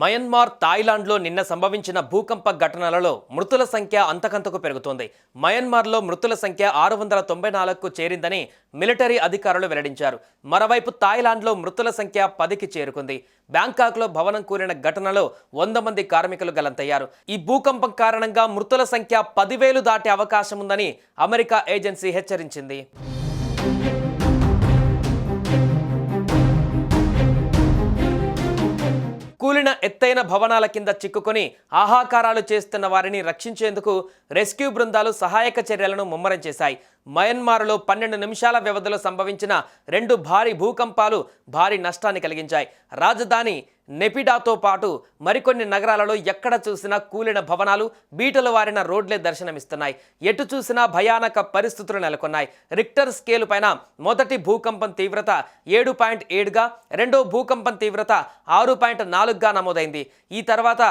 Myanmar థాయిలాండ్లో నిన్న సంభవించిన భూకంప ఘటనలలో మృతుల సంఖ్య అంతకంతకు పెరుగుతోంది. మయన్మార్లో మృతుల సంఖ్య ఆరు వందల తొంభై నాలుగుకు చేరిందని మిలిటరీ అధికారులు వెల్లడించారు. మరోవైపు థాయిలాండ్లో మృతుల సంఖ్య పదికి చేరుకుంది. బ్యాంకాక్లో భవనం కూలిన ఘటనలో వంద మంది కార్మికులు గలంతయ్యారు. ఈ భూకంపం కారణంగా మృతుల సంఖ్య పదివేలు దాటే అవకాశం ఉందని అమెరికా ఏజెన్సీ హెచ్చరించింది. కూలిన ఎత్తైన భవనాల కింద చిక్కుకొని ఆహాకారాలు చేస్తున్న వారిని రక్షించేందుకు రెస్క్యూ బృందాలు సహాయక చర్యలను ముమ్మరం చేశాయి. మయన్మార్లో పన్నెండు నిమిషాల వ్యవధిలో సంభవించిన రెండు భారీ భూకంపాలు భారీ నష్టాన్ని కలిగించాయి. రాజధాని నెపిడాతో పాటు మరికొన్ని నగరాలలో ఎక్కడ చూసినా కూలిన భవనాలు బీటలు వారిన రోడ్లే దర్శనమిస్తున్నాయి. ఎటు చూసినా భయానక పరిస్థితులు నెలకొన్నాయి. రిక్టర్ స్కేలు పైన మొదటి భూకంపం తీవ్రత ఏడు పాయింట్ ఏడుగా రెండో భూకంపం తీవ్రత ఆరు పాయింట్ నాలుగుగా నమోదైంది. ఈ తర్వాత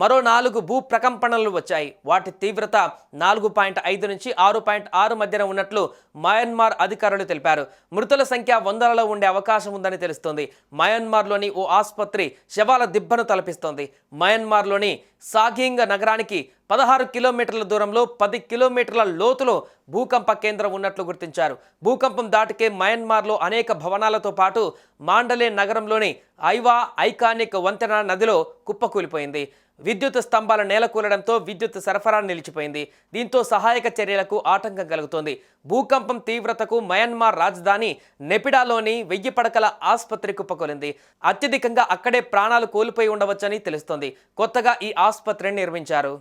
మరో నాలుగు భూ ప్రకంపనలు వచ్చాయి. వాటి తీవ్రత నాలుగు పాయింట్ ఐదు నుంచి ఆరు పాయింట్ ఆరు మధ్యన ఉన్నట్లు మయన్మార్ అధికారులు తెలిపారు. మృతుల సంఖ్య వందలలో ఉండే అవకాశం ఉందని తెలుస్తోంది. మయన్మార్లోని ఓ ఆసుపత్రి శవాల దిబ్బను తలపిస్తోంది. మయన్మార్లోని సాగింగ్ నగరానికి పదహారు కిలోమీటర్ల దూరంలో పది కిలోమీటర్ల లోతులో భూకంప కేంద్రం ఉన్నట్లు గుర్తించారు. భూకంపం దాటికే మయన్మార్లో అనేక భవనాలతో పాటు మాండలే నగరంలోని ఐవా ఐకానిక్ వంతెన నదిలో కుప్పకూలిపోయింది. విద్యుత్ స్తంభాల నేలకూలడంతో విద్యుత్ సరఫరా నిలిచిపోయింది. దీంతో సహాయక చర్యలకు ఆటంకం కలుగుతోంది. భూకంపం తీవ్రతకు మయన్మార్ రాజధాని నెపిడాలోని వెయ్యి పడకల ఆసుపత్రి కుప్పకొలింది. అత్యధికంగా అక్కడే ప్రాణాలు కోల్పోయి ఉండవచ్చని తెలుస్తోంది. కొత్తగా ఈ ఆసుపత్రిని నిర్మించారు.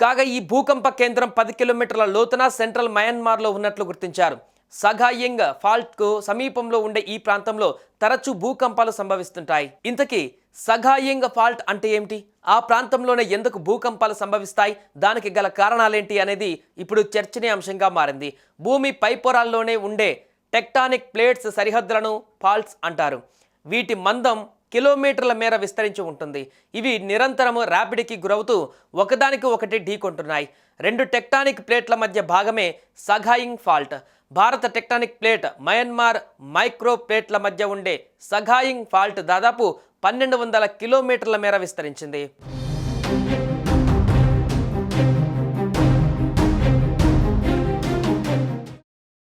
కాగా ఈ భూకంప కేంద్రం పది కిలోమీటర్ల లోతున సెంట్రల్ మయన్మార్లో ఉన్నట్లు గుర్తించారు. సగాయింగ్ ఫాల్ట్కు సమీపంలో ఉండే ఈ ప్రాంతంలో తరచూ భూకంపాలు సంభవిస్తుంటాయి. ఇంతకీ సగాయింగ్ ఫాల్ట్ అంటే ఏమిటి? ఆ ప్రాంతంలోనే ఎందుకు భూకంపాలు సంభవిస్తాయి? దానికి గల కారణాలేంటి అనేది ఇప్పుడు చర్చనీయాంశంగా మారింది. భూమి పైపొరాల్లోనే ఉండే టెక్టానిక్ ప్లేట్స్ సరిహద్దులను ఫాల్ట్స్ అంటారు. వీటి మందం కిలోమీటర్ల మేర విస్తరించి ఉంటుంది. ఇవి నిరంతరము ర్యాపిడ్కి గురవుతూ ఒకదానికి ఒకటి ఢీకొంటున్నాయి. రెండు టెక్టానిక్ ప్లేట్ల మధ్య భాగమే సఘాయింగ్ ఫాల్ట్. భారత టెక్టానిక్ ప్లేట్ మయన్మార్ మైక్రో ప్లేట్ల మధ్య ఉండే సఘాయింగ్ ఫాల్ట్ దాదాపు పన్నెండు వందల కిలోమీటర్ల మేర విస్తరించింది.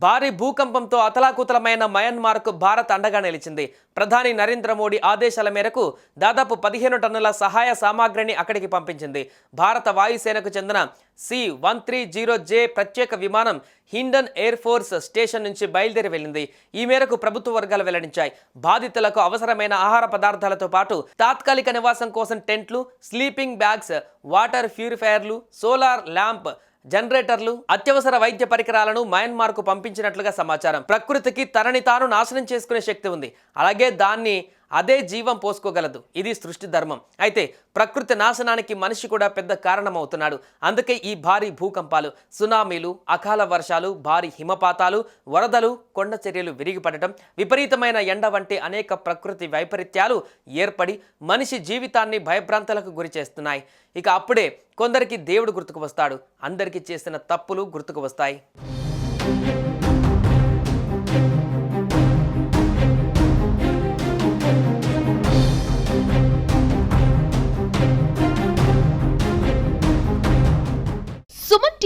భారీ భూకంపంతో అతలాకుతలమైన మయన్మార్కు భారత్ అండగా నిలిచింది. ప్రధాని నరేంద్ర మోడీ ఆదేశాల మేరకు దాదాపు పదిహేను టన్నుల సహాయ సామాగ్రిని అక్కడికి పంపించింది. భారత వాయుసేనకు చెందిన C one three zero J ప్రత్యేక విమానం హిండన్ ఎయిర్ ఫోర్స్ స్టేషన్ నుంచి బయలుదేరి వెళ్ళింది. ఈ మేరకు ప్రభుత్వ వర్గాలు వెల్లడించాయి. బాధితులకు అవసరమైన ఆహార పదార్థాలతో పాటు తాత్కాలిక నివాసం కోసం టెంట్లు స్లీపింగ్ బ్యాగ్స్ వాటర్ ప్యూరిఫైయర్లు సోలార్ ల్యాంప్ జనరేటర్లు అత్యవసర వైద్య పరికరాలను మయన్మార్కు పంపించినట్లుగా సమాచారం. ప్రకృతికి తనని తాను నాశనం చేసుకునే శక్తి ఉంది. అలాగే దాన్ని అదే జీవం పోసుకోగలదు. ఇది సృష్టి ధర్మం. అయితే ప్రకృతి నాశనానికి మనిషి కూడా పెద్ద కారణమవుతున్నాడు. అందుకే ఈ భారీ భూకంపాలు సునామీలు అకాల వర్షాలు భారీ హిమపాతాలు వరదలు కొండ చర్యలు విరిగిపడటం విపరీతమైన ఎండ వంటి అనేక ప్రకృతి వైపరీత్యాలు ఏర్పడి మనిషి జీవితాన్ని భయభ్రాంతలకు గురి చేస్తున్నాయి. ఇక అప్పుడే కొందరికి దేవుడు గుర్తుకు వస్తాడు. అందరికీ చేసిన తప్పులు గుర్తుకు వస్తాయి.